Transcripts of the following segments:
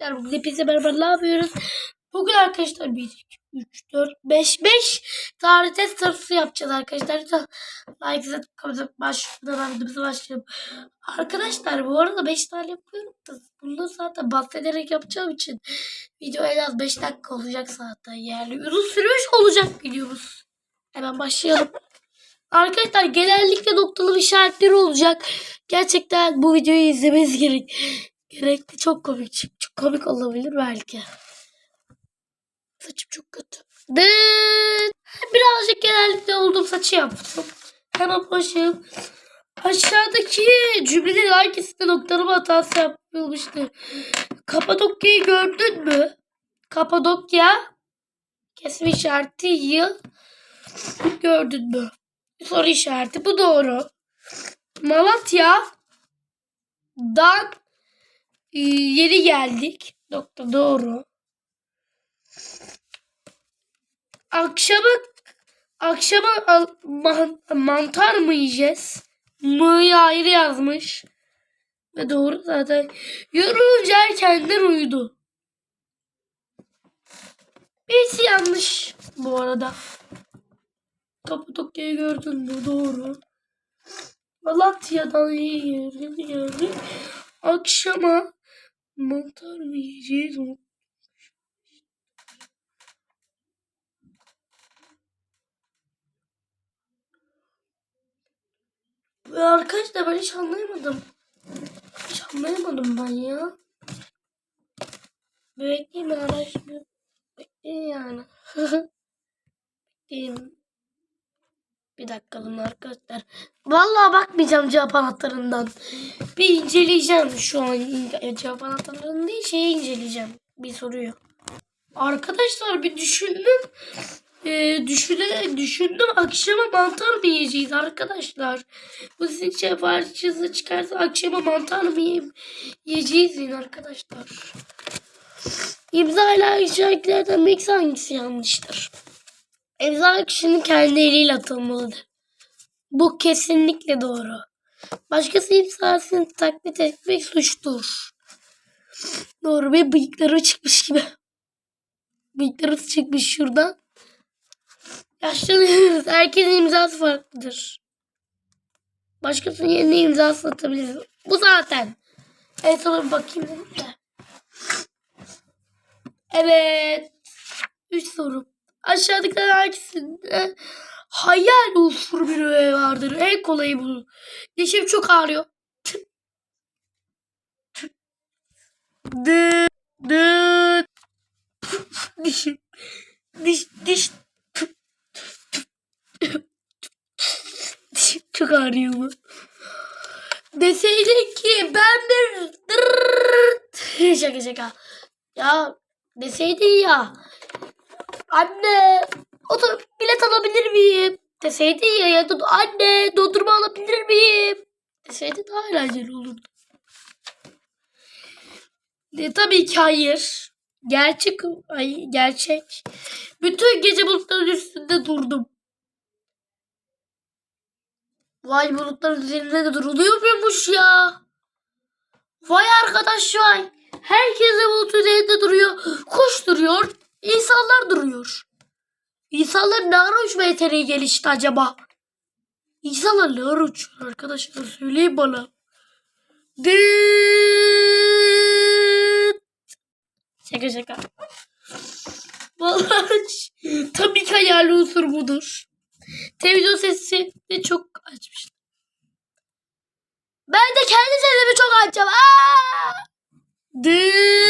arkadaşlar bugün hepinize merhaba ne yapıyoruz? Bugün arkadaşlar 1, 2, 3, 4, 5, 5 tane test sorusu yapacağız arkadaşlar. Lütfen like atıp başlamadan videomuza başlayalım. Arkadaşlar bu arada 5 tane yapıyorum da bunu zaten bahsederek yapacağım için video en az 5 dakika olacak zaten yani uzun sürmüş olacak videomuz. Hemen başlayalım. Arkadaşlar genellikle noktalı işaretleri olacak. Gerçekten bu videoyu izlemeniz gerek. Gerekli çok komik. Çok komik olabilir belki. Saçım çok kötü. Dıt. Birazcık genellikle olduğum saçı yaptım. Hemen başlayalım. Aşağıdaki cümlelerin hangisinde noktalama hatası yapılmıştır? Kapadokya'yı gördün mü? Kapadokya kesme işareti yıl gördün mü? Soru işareti. Bu doğru. Malatya'dan e, yeni geldik. Nokta doğru. Akşama akşama man- mantar mı yiyeceğiz? Mı'yı ayrı yazmış. Ve doğru zaten. Yorulunca erkenden uyudu. Birisi yanlış bu arada. Kapadokya'yı gördün mü? Doğru. Malatya'dan yerim geldik. Akşama mantar mı yiyeceğiz? Ve Arkadaşlar ben hiç anlayamadım. Hiç anlayamadım ben ya. Bekleyin ben araştırıyorum. Bekleyin yani. Bekleyin. Bir dakika bunun arkadaşlar. Vallahi bakmayacağım cevap anahtarından. Bir inceleyeceğim şu an. Cevap anahtarlarını değil şeyi inceleyeceğim. Bir soruyu. Arkadaşlar bir düşündüm. Ee, düşüne, düşündüm akşama mantar mı yiyeceğiz arkadaşlar? Bu sizin siparişinizi çıkarsa akşama mantar mı yiyeyim, yiyeceğiz yine arkadaşlar. İmza ile işaretlerden hangisi yanlıştır? İmza kişinin kendi eliyle atılmalıdır. Bu kesinlikle doğru. Başkası imzasını taklit etmek suçtur. Doğru ve bıyıkları çıkmış gibi. Bıyıkları çıkmış şuradan. Yaşlanıyoruz. Herkesin imzası farklıdır. Başkasının yerine imzası atabiliriz. Bu zaten. En sona bakayım. Evet. Üç soru. Aşağıdakilerden hangisinde hayal unsuru bir öğe vardır? En kolayı bu. Dişim çok ağrıyor. Dıt. Dıt. Dişim. Diş, diş. Dişim çok ağrıyor mu? Deseydin ki ben bir şaka şaka. Ya deseydin ya. Anne otur bilet alabilir miyim? Deseydin ya ya anne dondurma alabilir miyim? Deseydin daha eğlenceli olurdu. E, tabii ki hayır. Gerçek ay, gerçek. Bütün gece bulutların üstünde durdum. Vay bulutların üzerinde de duruluyor muymuş ya? Vay arkadaş vay. Herkes de bulut üzerinde duruyor. Kuş duruyor. İnsanlar duruyor. İnsanlar ne ara uçma yeteneği gelişti acaba? İnsanlar ne ara uçuyor arkadaşlar söyleyin bana. Dıt. Şaka şaka. Vallahi tabii ki hayali unsur budur. Televizyon sesi de çok açmıştım. Ben de kendi sesimi çok açacağım. Aa! Dıt.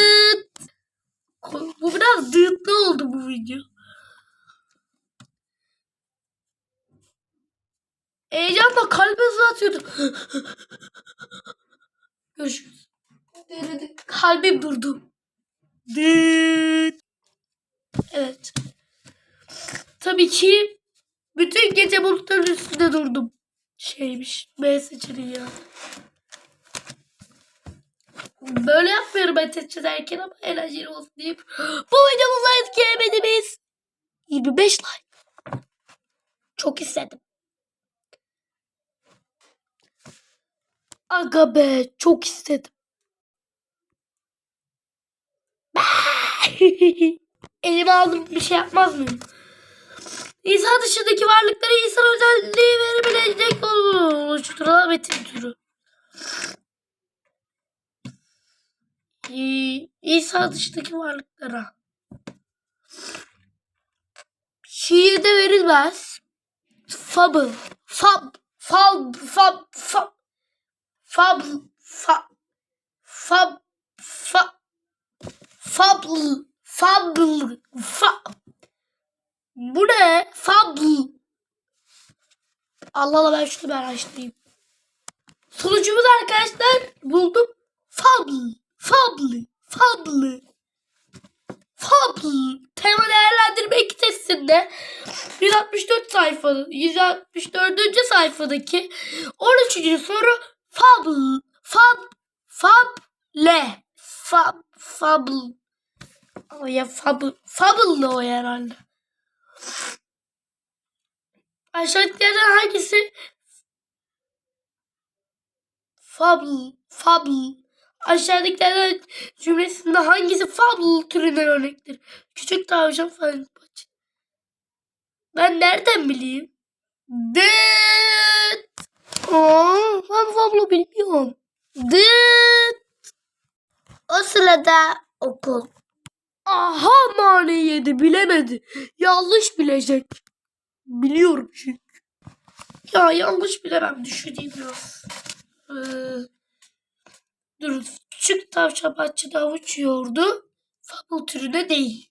Biraz dıtlı oldu bu video. Heyecanla kalbi hızlı atıyordu. Görüşürüz. Kalbim durdu. Evet. Tabii ki bütün gece bulutların üstünde durdum. Şeymiş. B seçeneği ya. Böyle yapmıyorum ben test çözerken ama eğlenceli olsun diye. Bu videomuzda etkilemediğimiz 25 like. Çok istedim. Aga be çok istedim. Elime aldım bir şey yapmaz mıyım? İnsan dışındaki varlıklara insan özelliği verebilecek oluşturulan metin türü. Ee, İnsan dışındaki varlıklara. Şiirde verilmez. Fable. Fab. Fab. Fab. Fab. Fab. Fab. Fab. Fab. Fable. Fable. Fab. Bu ne? Fable. Allah Allah ben şunu ben açtırayım. Sonucumuz arkadaşlar buldum. Fable. Fable. Fable. Fable. Tema değerlendirme iki testinde 164 sayfa 164. sayfadaki 13. soru Fable. Fab. Fable. Fab. Fable. Ama ya Fable. Fable o herhalde. Aşağıdakilerden hangisi Fable, Fable. Aşağıdakilerden cümlesinde hangisi Fable türünden örnektir? Küçük tavşan falan. Ben nereden bileyim? Dıt. Aa, ben Fable bilmiyorum. Dıt. O sırada okul. Aha mani yedi bilemedi. Yanlış bilecek. Biliyorum çünkü. Ya yanlış bilemem düşüneyim biraz. Ee, dur küçük tavşan bahçede avuç yiyordu. Fable türüne değil.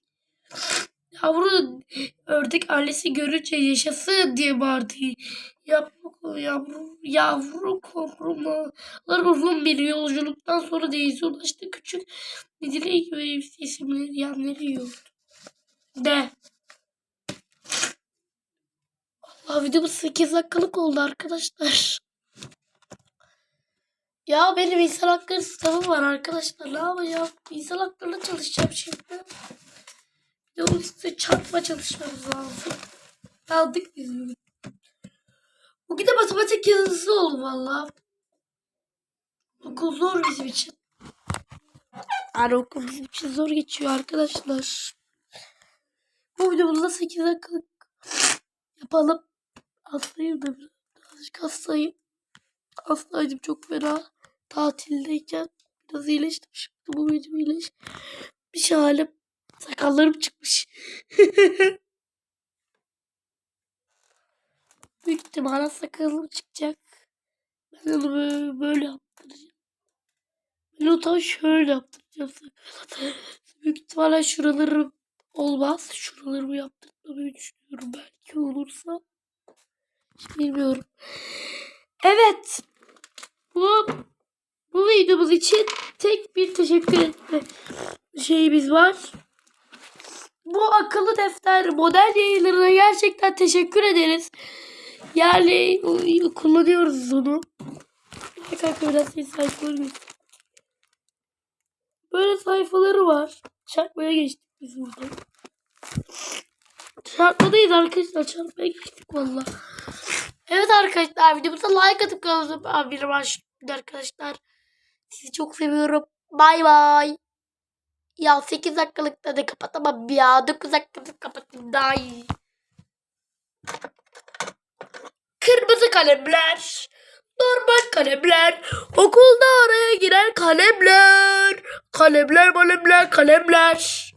Yavru ördek ailesi görünce yaşasın diye bağırdı. Yavru, yavru, yavru kumrumalar uzun bir yolculuktan sonra denize ulaştı. Küçük Midilli ve isimli yanları yiyordu. De. Allah videomuz 8 dakikalık oldu arkadaşlar. Ya benim insan hakları sınavım var arkadaşlar. Ne yapacağım? İnsan haklarına çalışacağım şimdi. Videomuz size çarpma çalışmamız lazım. Aldık biz bugün. Bugün de matematik yazısı oldu valla. Okul zor bizim için. Yani okul bizim için zor geçiyor arkadaşlar. Bu videomuzda 8 dakikalık yapalım. Hastayım da birazcık hastayım. Hastaydım çok fena. Tatildeyken biraz iyileştim. Şimdi bu benim iyileş. Bir şey halim. Sakallarım çıkmış. Büyük ihtimalle sakalım çıkacak. Ben onu böyle, böyle yaptıracağım. Ben onu tam şöyle yaptıracağım. Büyük ihtimalle şuralarım olmaz. Şuralarımı yaptırmayı düşünüyorum. Belki olursa. Hiç bilmiyorum. Evet. Bu videomuz için tek bir teşekkür etme şeyimiz var. Bu akıllı defter model yayınlarına gerçekten teşekkür ederiz. Yani kullanıyoruz onu. Kanka biraz şey göster. Böyle sayfaları var. Çarpmaya geçtik biz burada. Çarpmadayız arkadaşlar. Çarpmaya geçtik valla. Evet arkadaşlar videomuza like atıp kanalımıza bir başlayın arkadaşlar. Sizi çok seviyorum. Bay bay. Ya 8 dakikalıkta da kapatamam ya. 9 dakikada kapatayım daha iyi. Kırmızı kalemler. Normal kalemler. Okulda araya giren kalemler. Kalemler, kalemler, kalemler.